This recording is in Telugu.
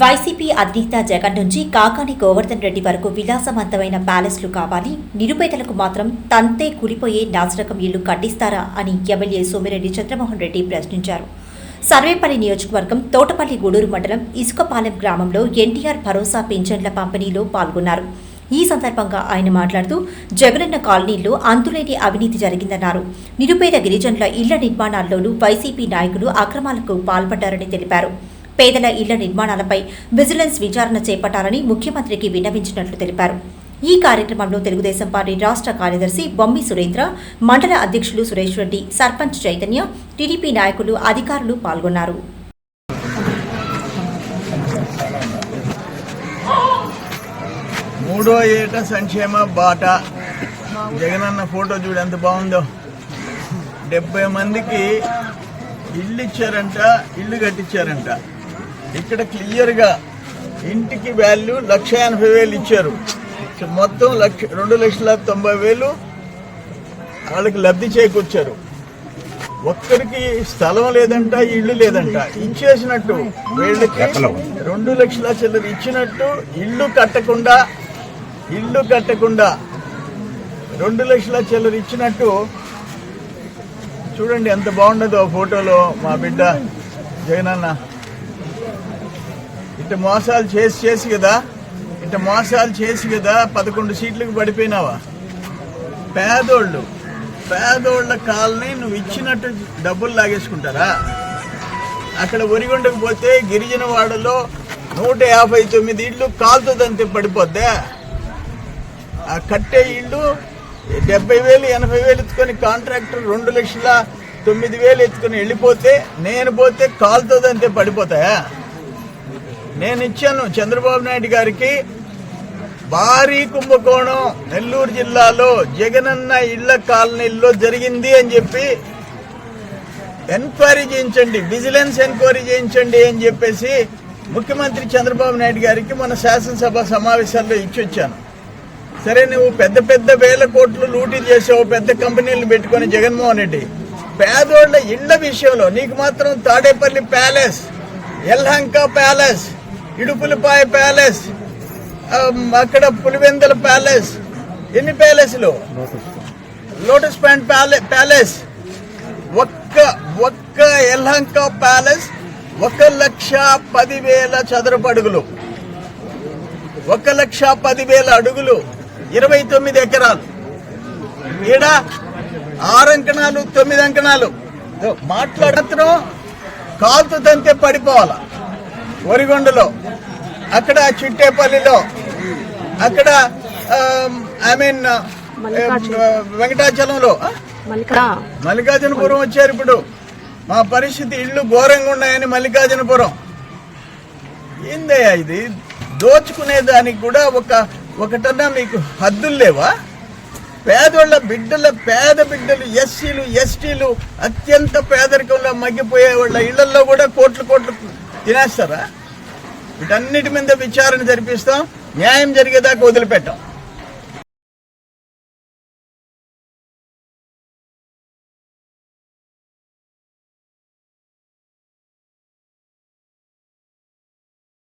వైసీపీ అధినేత జగన్ నుంచి కాకాని గోవర్ధన్ రెడ్డి వరకు విలాసవంతమైన ప్యాలెస్లు కావాలి. నిరుపేదలకు మాత్రం తంతే కూలిపోయే నాసిరకం ఇల్లు కట్టిస్తారా అని ఎమ్మెల్యే సోమిరెడ్డి చంద్రమోహన్ రెడ్డి ప్రశ్నించారు. సర్వేపల్లి నియోజకవర్గం తోటపల్లి గూడూరు మండలం ఇసుకపాలెం గ్రామంలో ఎన్టీఆర్ భరోసా పింఛన్ల పంపిణీలో పాల్గొన్నారు. ఈ సందర్భంగా ఆయన మాట్లాడుతూ జగనన్న కాలనీల్లో అంతులేని అవినీతి జరిగిందన్నారు. నిరుపేద గిరిజనుల ఇళ్ళ నిర్మాణాల్లోనూ వైసీపీ నాయకులు అక్రమాలకు పాల్పడ్డారని తెలిపారు. పేదల ఇళ్ళ నిర్మాణాలపై విజిలెన్స్ విచారణ చేపట్టాలని ముఖ్యమంత్రికి విన్నవించినట్లు తెలిపారు. ఈ కార్యక్రమంలో తెలుగుదేశం పార్టీ రాష్ట్ర కార్యదర్శి బొమ్మి సురేంద్ర మండల అధ్యక్షులు సురేష్ రెడ్డి సర్పంచ్ చైతన్య టీడీపీ నాయకులు అధికారులు పాల్గొన్నారు. మూడో ఏట సంక్షేమ బాట. జగనన్న ఫోటో చూడు ఎంత బాగుందో. డెబ్బై మందికి ఇల్లు ఇచ్చారంట ఇల్లు కట్టించారంట. ఇక్కడ క్లియర్గా ఇంటికి వాల్యూ లక్ష ఎనభై వేలు ఇచ్చారు. మొత్తం లక్ష రెండు లక్షల తొంభై వేలు వాళ్ళకి లబ్ధి చేకూర్చారు. ఒక్కరికి స్థలం లేదంట ఇల్లు లేదంట. ఇచ్చేసినట్టు వీళ్ళకి రెండు లక్షల చిల్లర ఇచ్చినట్టు ఇల్లు కట్టకుండా ఇల్లు కట్టకుండా రెండు లక్షల చిల్లర ఇచ్చినట్టు చూడండి ఎంత బాగుండదో ఫోటోలో మా బిడ్డ జగనన్న. ఇట్ట మోసాలు చేసి చేసి కదా ఇట్ట మోసాలు చేసి కదా పదకొండు సీట్లకు పడిపోయినావా? పేదోళ్ళు పేదోళ్ళ కాల్ని నువ్వు ఇచ్చినట్టు డబ్బులు లాగేసుకుంటారా? అక్కడ ఒరిగొండకు పోతే గిరిజన వాడలో నూట యాభై తొమ్మిది ఇళ్ళు కాలుతుందంతే పడిపోద్దే? ఆ కట్టే ఇళ్ళు డెబ్బై వేలు ఎనభై వేలు ఎత్తుకొని కాంట్రాక్టర్ రెండు లక్షల తొమ్మిది వేలు ఎత్తుకొని వెళ్ళిపోతే నేను పోతే కాలుతుందంతే పడిపోతాయా? నేను ఇచ్చాను చంద్రబాబు నాయుడు గారికి. భారీ కుంభకోణం నెల్లూరు జిల్లాలో జగనన్న ఇళ్ళ కాలనీల్లో జరిగింది అని చెప్పి ఎంక్వైరీ చేయించండి విజిలెన్స్ ఎంక్వైరీ చేయించండి అని చెప్పేసి ముఖ్యమంత్రి చంద్రబాబు నాయుడు గారికి మన శాసనసభ సమావేశాల్లో ఇచ్చొచ్చాను సరే నువ్వు పెద్ద పెద్ద వేల కోట్లు లూటీ చేసావు పెద్ద కంపెనీలు పెట్టుకొని జగన్మోహన్ రెడ్డి. పేదోళ్ళ ఇళ్ళ విషయంలో నీకు మాత్రం Tadepalli palace Yelahanka palace Idupulapaya palace అక్కడ పులివెందుల ప్యాలెస్. ఎన్ని ప్యాలెస్లు లోటస్ పాయింట్ ప్యాలెస్. ఒక్క ఒక్క ఎల్హంక ప్యాలెస్ ఒక లక్ష పదివేల చదరపు అడుగులు. ఒక లక్ష పదివేల అడుగులు ఇరవై తొమ్మిది ఎకరాలు. ఈడ ఆరు అంకణాలు తొమ్మిది అంకణాలు. మాట్లాడత్రం కాలుతుందంతే పడిపోవాల? వరిగొండలో అక్కడ చిట్టేపల్లిలో అక్కడ ఐ మీన్ వెంకటాచలంలో మల్లికార్జునపురం వచ్చారు ఇప్పుడు. మా పరిస్థితి ఇళ్ళు ఘోరంగా ఉన్నాయని మల్లికార్జునపురం. ఏందయ్యా ఇది? దోచుకునే దానికి కూడా ఒక ఒకటన్నా మీకు హద్దులు లేవా? పేదోళ్ళ బిడ్డల పేద బిడ్డలు ఎస్సీలు ఎస్టీలు అత్యంత పేదరికంలో మగ్గిపోయే వాళ్ళ ఇళ్ళలో కూడా కోట్లు కోట్లు తినేస్తారా? వీటన్నిటి మీద విచారణ జరిపిస్తాం. న్యాయం జరిగేదాకా వదిలిపెట్టాం.